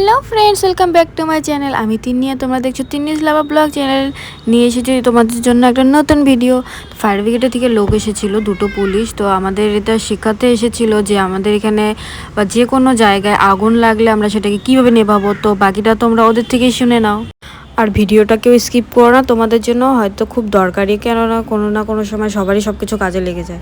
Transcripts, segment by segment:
Hello friends welcome back to my channel আমি তিন্নিয়া, তোমরা দেখছ তিন্নিস লাভা ব্লগ চ্যানেল নিয়ে এসেছি তোমাদের জন্য একটা নতুন ভিডিও ফায়ার ব্রিগেডের থেকে লোক এসেছিল, দুটো পুলিশ। তো আমাদের এটা শেখাতে এসেছিল যে আমাদের এখানে বা যে কোনো জায়গায় আগুন লাগলে আমরা সেটাকে কীভাবে নেভাবো। তো বাকিটা তোমরা ওদের থেকেই শুনে নাও। আর ভিডিওটা কেউ স্কিপ করো না, তোমাদের জন্য হয়তো খুব দরকারি। কেননা কোনো না কোনো সময় সবারই সব কিছু কাজে লেগে যায়।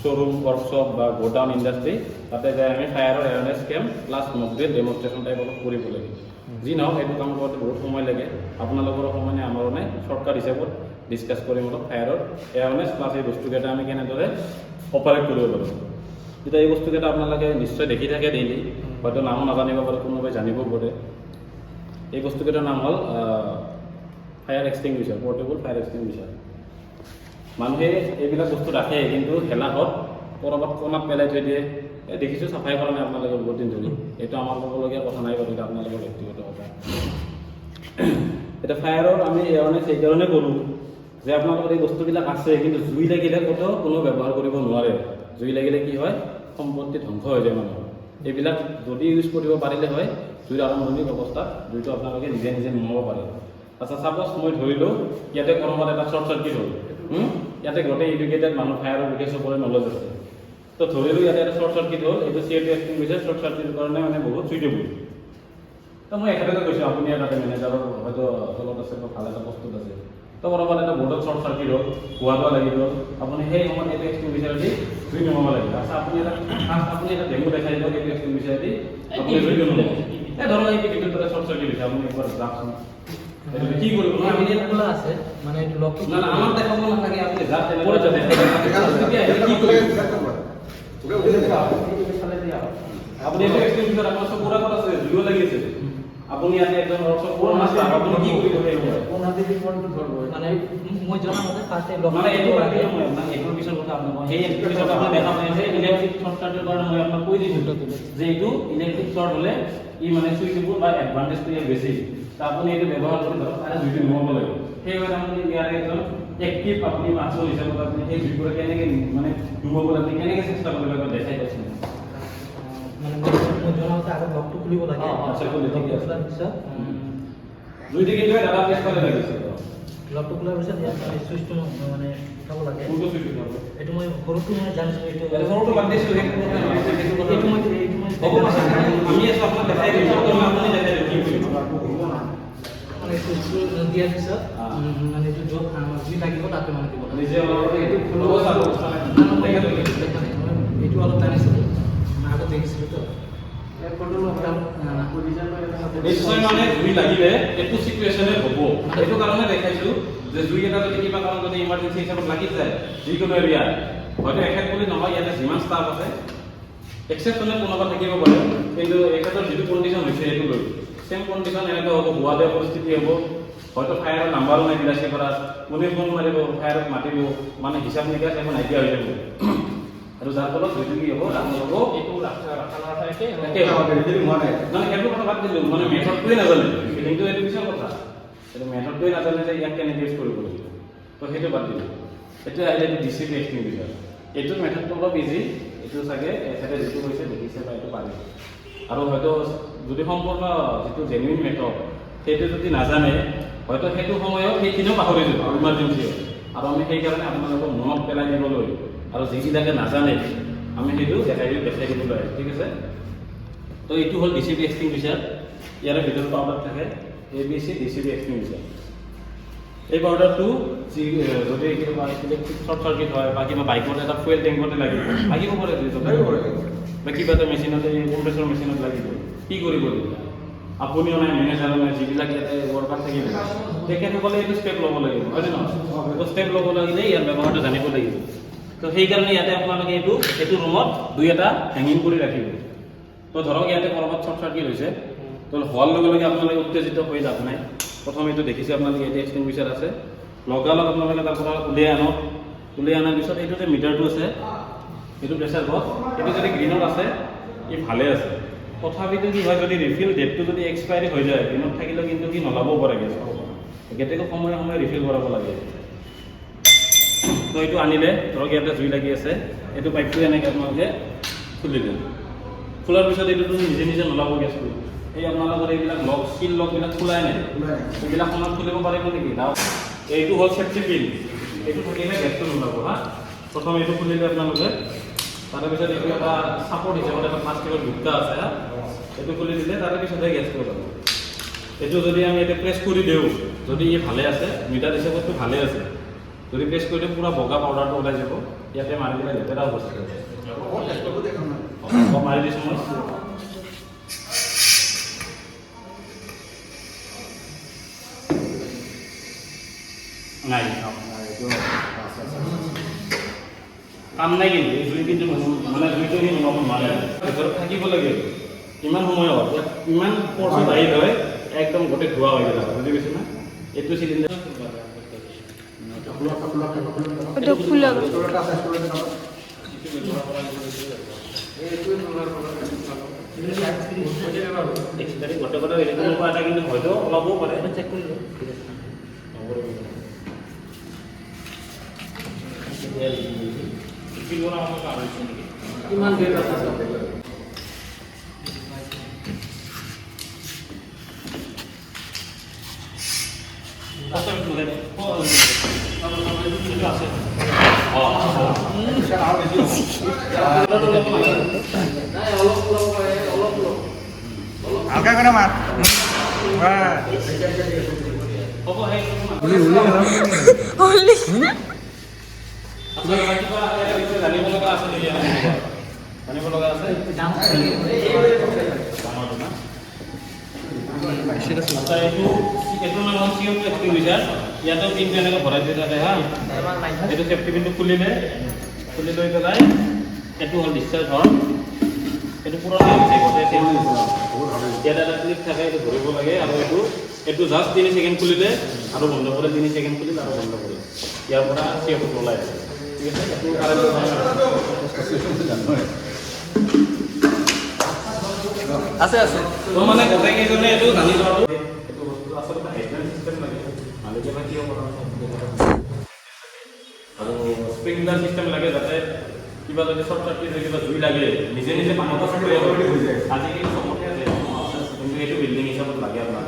শ্ব'ৰুম ৱৰ্কশ্বপ বা গোডাউন ইণ্ডাষ্ট্ৰী তাতে যায় আমি ফায়াৰৰ awareness camp plus mock drill demonstration type অলপ কৰিব লাগে যি নহওক এইটো কাম কৰোঁতে বহুত সময় লাগে। আপোনালোকৰো সময় নাই, আমাৰো নাই। শ্বৰ্টকাট হিচাপত ডিছকাছ কৰিম অলপ ফায়াৰৰ এৱাৰনেছ প্লাছ এই বস্তুকেইটা আমি কেনেদৰে অপাৰেট কৰিব পাৰোঁ। এতিয়া এই বস্তুকেইটা আপোনালোকে নিশ্চয় দেখি থাকে ডেইলি হয়তো নামো নাজানিব পাৰে, কোনোবাই জানিব পাৰে। এই বস্তুকেইটাৰ নাম হ'ল fire extinguisher portable fire extinguisher মানুহে এইবিলাক বস্তু ৰাখে কিন্তু হেলাহত ক'ৰবাত কোণাত পেলাই থৈ দিয়ে। দেখিছোঁ চাফাই কৰা নাই আপোনালোকে বহুত দিন ধৰি। এইটো আমাৰ ক'বলগীয়া কথা নাই বাৰু আপোনালোকৰ ব্যক্তিগত কথা। এতিয়া ফায়াৰৰ আমি এইকাৰণে কৰোঁ যে আপোনালোকৰ এই বস্তুবিলাক আছে কিন্তু জুই লাগিলে ক'তো কোনো ব্যৱহাৰ কৰিব নোৱাৰে। জুই লাগিলে কি হয়? সম্পত্তি ধ্বংস হৈ যায় মানুহৰ এইবিলাক যদি ইউজ কৰিব পাৰিলে হয় জুইৰ আৰম্ভণিৰ অৱস্থাত জুইটো আপোনালোকে নিজে নিজে নুমাব পাৰে। আচ্ছা চাপ'জ মই ধৰিলোঁ ইয়াতে ক'ৰবাত এটা শ্বৰ্ট চাৰ্কিট হ'ল? ইয়াতে গোটেই এডুকেটেড মানুহ ফায়াৰৰ বিষয়ে চবৰে নলেজ আছে। তো ধৰিলোঁ ইয়াতে এটা শ্বৰ্ট চাৰ্কিট হ'ল এইটো চি এটো এক্টিং হৈছে শ্বৰ্ট চাৰ্কিটৰ কাৰণে মানে বহুত চুইটেবল তো মই এখেতকে কৈছোঁ আপুনি তাতে মেনেজাৰৰ হয়তো তলত আছে বা ভালো এটা বস্তুত আছে। তো ক'ৰবাত এটা বৰ্ডত শ্বৰ্ট চাৰ্কিট হ'ল হোৱাব লাগিব। আপুনি সেই সময়ত এইটো এক্সটিং বিচাৰি দি জুই নমাব লাগিব। আচ্ছা আপুনি এটা ফাৰ্ষ্ট আপুনি এটা ডেমো দেখাই দিয়ক এইটো এক্সটিং বিচাৰি দি আপুনি জুইটো নমাব এই ধৰক এই পৰা শ্বৰ্ট চাৰ্কিট হৈছে আপুনি একবাৰ যাওকচোন। কি কৰিব আমার মিডিয়াম খোলা আছে মানে একটু লক্ষ্য না না আমার দেখাবো না লাগে আপনি যাবেন কি করবেন আপনি করে সব পুরা কথা আছে ভিডিও লাগিয়েছে আপনি ইয়াতে একজন সব পুরো মাস্টার আপনি কি করিবেন? কোন হাতে দিয়ে কোনটা ধরবো? মানে মই জানা মতে ফার্স্টে মানে এইটো লাগে। মই আপোনাক এইটোৰ পিছৰ কথা আপোনাক কওঁ। সেই এইটোৰ পিছত আপুনি দেখা পাই যে ইলেক্ট্ৰিক শ্বৰ্ট কাৰণে মই আপোনাক কৈ দিছোঁ যে এইটো ইলেক্ট্ৰিক শ্বৰ্ট হ'লে ই মানে চুইচেবল বা এডভান্টেজটো ইয়াৰ বেছি। তো আপুনি এইটো ব্যৱহাৰ কৰি ধৰক তাৰে জুইটো নুমাব লাগিব। সেইবাবে আপুনি ইয়াৰে একজন এক্টিভ আপুনি মাছৰ হিচাপত আপুনি সেই জুইবোৰ কেনেকৈ মানে নুমাব আপুনি কেনেকৈ চেষ্টা কৰিব লাগিব দেখাই দিয়কচোন। মানে আগত লকটো খুলিব লাগে খুলি খোলাৰ পিছত ইয়াত চুইচটো মানে উঠাব লাগে। এইটো মই সৰুটো মই জানিছোঁ এইটো এইটো সৰুটো বাদ দিছোঁ, সেইটো কথা নহয়, সেইটো কথা এইটো মই এইটো মই হ'ব আমি আছোঁ আপোনাক দেখাই দিছোঁ আপুনি দেখাই দিয়াৰ পিছত মানে এইটো য'ত জুই লাগিব তাতে মানে দিব। এইটো অলপ জানিছিলোঁ আগত দেখিছিলোঁ তো। নিশ্চয় মানে জুই লাগিলে এইটো চিটুৱেশ্যনে হ'ব। সেইটো কাৰণে দেখাইছোঁ যে জুই এটা যদি কিবা কাৰণ যদি ইমাৰ্জেঞ্চি হিচাপত লাগি যায়, যিকোনো এৰিয়াত হয়তো এখেত বুলি নহয়, ইয়াতে যিমান ষ্টাফ আছে এক্সেপশ্যনে কোনোবা থাকিব পাৰে। কিন্তু এখেতৰ যিটো কণ্ডিশ্যন হৈছে সেইটো লৈ। চেম কণ্ডিশ্যন এনেকৈ হ'ব হোৱা বেয়া পৰিস্থিতি হ'ব। হয়তো ফায়াৰৰ নাম্বাৰো নাই বিলাচী কৰা কোনে ফোন মাৰিব ফায়াৰক মাতিব মানে হিচাপ নিকাচ একো নাইকিয়া হৈ যাব। আৰু যাৰ ফলত জুইটো কি হ'ব ডাঙৰ হ'ব। এইটো একে হ'ব। মানে সেইটো কথা বাদ দিলোঁ। মানে মেথডটোৱে নাজানে। কিন্তু এইটো পিছৰ কথা এইটো মেথডটোৱে নাজানে যে ইয়াক কেনেকৈ ইউজ কৰিব লাগিব। তো সেইটো বাদ দিলোঁ। সেইটো আহিলে এইটো ডি চি পি এইটো মেথডটো অলপ ইজি এইটো চাগে এখেতে যিটো কৈছে দেখিছে বা এইটো পাৰি আৰু হয়তো যদি সম্পূৰ্ণ যিটো জেনুইন মেথড সেইটো যদি নাজানে হয়তো সেইটো সময়ত সেইখিনিও পাহৰি যাব ইমাৰ্জেঞ্চি আৰু আমি সেইকাৰণে আপোনালোকক মনত পেলাই দিবলৈ আৰু যিবিলাকে নাজানে আমি সেইটো দেখাই দিওঁ দেখাই দিব আহে ঠিক আছে? তো এইটো হ'ল ডি চি বি এক্সটিংগুইচাৰ ইয়াৰে ভিতৰত পাউডাৰ থাকে A B C D C B extinguisher এই পাউডাৰটো যি যদি শ্বৰ্ট চাৰ্কিট হয় বা কিবা বাইকত এটা ফুৱেল টেংকতে লাগিব লাগিব পাৰে বা কিবা এটা মেচিনতে কম্প্ৰেছৰ মেচিনত লাগিব কি কৰিব লাগিব আপুনিও নাই মেনেজাৰো নাই যিবিলাক ইয়াতে ৱৰ্কাৰ থাকিব তেখেতসকলে এইটো ষ্টেপ ল'ব লাগিব হয়নে নহয়? তো ষ্টেপ ল'ব লাগিলে ইয়াৰ ব্যৱহাৰটো জানিব লাগিব। তো সেইকাৰণে ইয়াতে আপোনালোকে এইটো এইটো ৰুমত দুই এটা হেঙিং কৰি ৰাখিব। তো ধৰক ইয়াতে ক'ৰবাত শ্বৰ্ট চাৰ্কিট হৈছে, তো হোৱাৰ লগে লগে আপোনালোকে উত্তেজিত হৈ লাভ নাই। প্ৰথম এইটো দেখিছে আপোনালোকে, ইয়াতে এক্সটিংগুইচাৰ আছে। লগালগ আপোনালোকে তাৰ পৰা উলিয়াই আনক। উলিয়াই অনাৰ পিছত এইটো যে মিটাৰটো আছে, এইটো প্ৰেছাৰ বক্স এইটো যদি গ্ৰীণত আছে, ই ভালে আছে। তথাপিতো কি হয়, যদি ৰিফিল ডেটটো যদি এক্সপায়াৰী হৈ যায় গ্ৰীণত থাকিলেও কিন্তু কি নলাব পাৰে গেছ গেটেকো সময়ে সময়ে ৰিফিল কৰাব লাগে। তো এইটো আনিলে ধৰক ইয়াতে জুই লাগি আছে এইটো পাইপটো এনেকৈ আপোনালোকে খুলি দিম। খোলাৰ পিছত এইটোতো নিজে নিজে নোলাব গেছটো এই আপোনালোকৰ এইবিলাক লক স্কিল লকবিলাক খোলাই নাই? এইবিলাক সময়ত খুলিব পাৰিব নেকি? এইটো হ'ল চেফটি পিন এইটো থাকিলে গেছটো নোলাব হা? প্ৰথম এইটো খুলিলে আপোনালোকে। তাৰেপিছত এইটো এটা চাপৰ্ট হিচাপত এটা প্লাষ্টিকৰ গুপ্তা আছে হা? এইটো খুলি দিলে তাৰে পিছতহে গেছটো ওলাব এইটো যদি আমি এতিয়া প্ৰেছ কৰি দিওঁ যদি ই ভালে আছে মিটাৰ হিচাপতটো ভালে আছে। যদি প্ৰেছ কৰি দিওঁ পূৰা বগা পাউডাৰটো ওলাই যাব। ইয়াতে মাৰি দিলে লেতেৰা বস্তু মাৰি দিছোঁ মই। নাই কাম নাই কিন্তু এই জুই কিন্তু মানে জুইটো সি নুমাব নোৱাৰে। ভিতৰত থাকিব লাগে। ইমান সময়ত ইয়াত ইমান পৰ্চত আহি লয় একদম গোটেই ধোৱা হৈ গ'ল বুজি পাইছে না? এইটো চিলিণ্ডাৰ ওটা খুলে এক্সট্ৰালি গোটেই গোটেই হেৰি কৰিব এটা কিন্তু হয়তো ওলাবও পাৰে চেক কৰি লওঁ কিমান ডেট আছে চাওক। নাই, অলপ ওলাব পাৰে, অলপ ওলাব। হালকা করে মার বাহ। হ'ব সেই অনলি আপোনালোকে কিবা ইয়াৰ বিষয়ে জানিব লগা আছে আছে হ'ল CO2 extinguisher। ইয়াতেও পিনটো এনেকৈ ভৰাই থৈ থাকে হা এইটো চেফটি পিনটো খুলিলে খুলি লৈ পেলাই এইটো হ'ল ডিscharge হৰ্ণ এইটো হৈছে গোটেই চেঞ্জ ইয়াত এটা ক্লিপ থাকে এইটো ধৰিব লাগে, আৰু এইটো এইটো জাষ্ট তিনি ছেকেণ্ড খুলিলে আৰু বন্ধ কৰে, তিনি ছেকেণ্ড খুলিলে আৰু বন্ধ কৰে। ইয়াৰ পৰা CO2 ওলাই আছে ঠিক আছে? আছে আছে। তো মানে গোটেইকেইজনে এইটো জানি লোৱাটো এইটো বস্তু আচলতে হাইড্ৰেন চিষ্টেম লাগে বা কিয় কৰা আৰু স্প্ৰিংলাৰ চিষ্টেম লাগে যাতে কিবা যদি শ্বৰ্ট চাৰ্কিট হয় কিবা জুই লাগে নিজে নিজে পানীটো স্প্ৰে হয় আজিকালি চবতে আছে। কিন্তু এইটো বিল্ডিং হিচাপত লাগে আপোনাক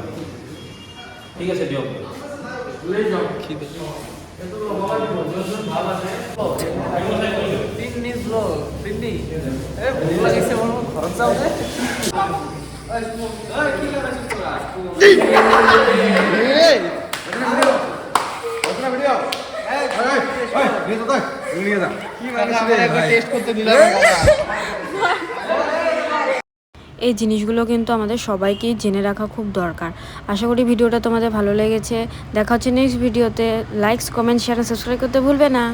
ঠিক আছে দিয়ক। লৈ যাওক ঠিক আছে। এইটো লগাব ভালো আছে। তিন নিজ ল তিন্নি এ ভোক লাগিছে এই জিনিসগুলো কিন্তু আমাদের সবাইকেই জেনে রাখা খুব দরকার। আশা করি ভিডিওটা তোমাদের ভালো লেগেছে। দেখা হচ্ছে নেক্সট ভিডিওতে লাইকস কমেন্ট শেয়ার সাবস্ক্রাইব করতে ভুলবে না।